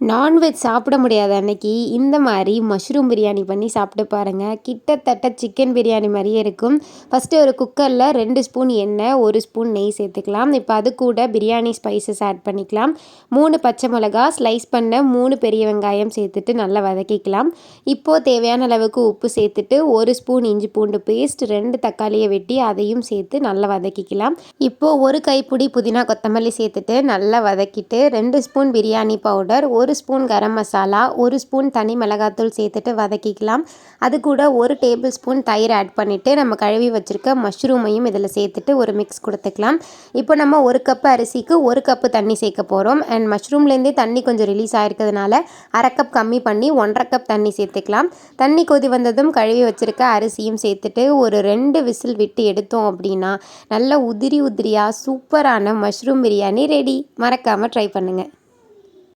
Non veg சாப்பிட முடியாத அன்னைக்கு இந்த மாதிரி மஷ்ரூம் பிரியாணி பண்ணி சாப்பிட்டு பாருங்கள் கிட்டத்தட்ட சிக்கன் பிரியாணி மாதிரியே இருக்கும். ஃபஸ்ட்டு ஒரு குக்கரில் ரெண்டு ஸ்பூன் எண்ணெய் ஒரு ஸ்பூன் நெய் சேர்த்துக்கலாம். இப்போ அது கூட பிரியாணி ஸ்பைசஸ் ஆட் பண்ணிக்கலாம். மூணு பச்சை மிளகா ஸ்லைஸ் பண்ண மூணு பெரிய வெங்காயம் சேர்த்துட்டு நல்லா வதக்கிக்கலாம். இப்போது தேவையான அளவுக்கு உப்பு சேர்த்துட்டு ஒரு ஸ்பூன் இஞ்சி பூண்டு பேஸ்ட் ரெண்டு தக்காளியை வெட்டி அதையும் சேர்த்து நல்லா வதக்கிக்கலாம். இப்போது ஒரு கைப்பிடி புதினா கொத்தமல்லி சேர்த்துட்டு நல்லா வதக்கிட்டு ரெண்டு ஸ்பூன் பிரியாணி பவுடர் ஒரு ஒரு ஸ்பூன் கரம் மசாலா ஒரு ஸ்பூன் தனி மிளகாத்தூள் சேர்த்துட்டு வதக்கிக்கலாம். அது கூட ஒரு டேபிள் ஸ்பூன் தயிர் ஆட் பண்ணிவிட்டு நம்ம கழுவி வச்சுருக்க மஷ்ரூமையும் இதில் சேர்த்துட்டு ஒரு மிக்ஸ் கொடுத்துக்கலாம். இப்போ நம்ம ஒரு கப் அரிசிக்கு ஒரு கப்பு தண்ணி சேர்க்க போகிறோம் அண்ட் மஷ்ரூம்லேருந்தே தண்ணி கொஞ்சம் ரிலீஸ் ஆகிருக்கிறதுனால அரை கப் கம்மி பண்ணி ஒன்றரை கப் தண்ணி சேர்த்துக்கலாம். தண்ணி கொதி வந்ததும் கழுவி வச்சுருக்க அரிசியும் சேர்த்துட்டு ஒரு ரெண்டு விசில் விட்டு எடுத்தோம் அப்படின்னா நல்ல உதிரி உதிரியாக சூப்பரான மஷ்ரூம் பிரியாணி ரெடி மறக்காமல் ட்ரை பண்ணுங்கள்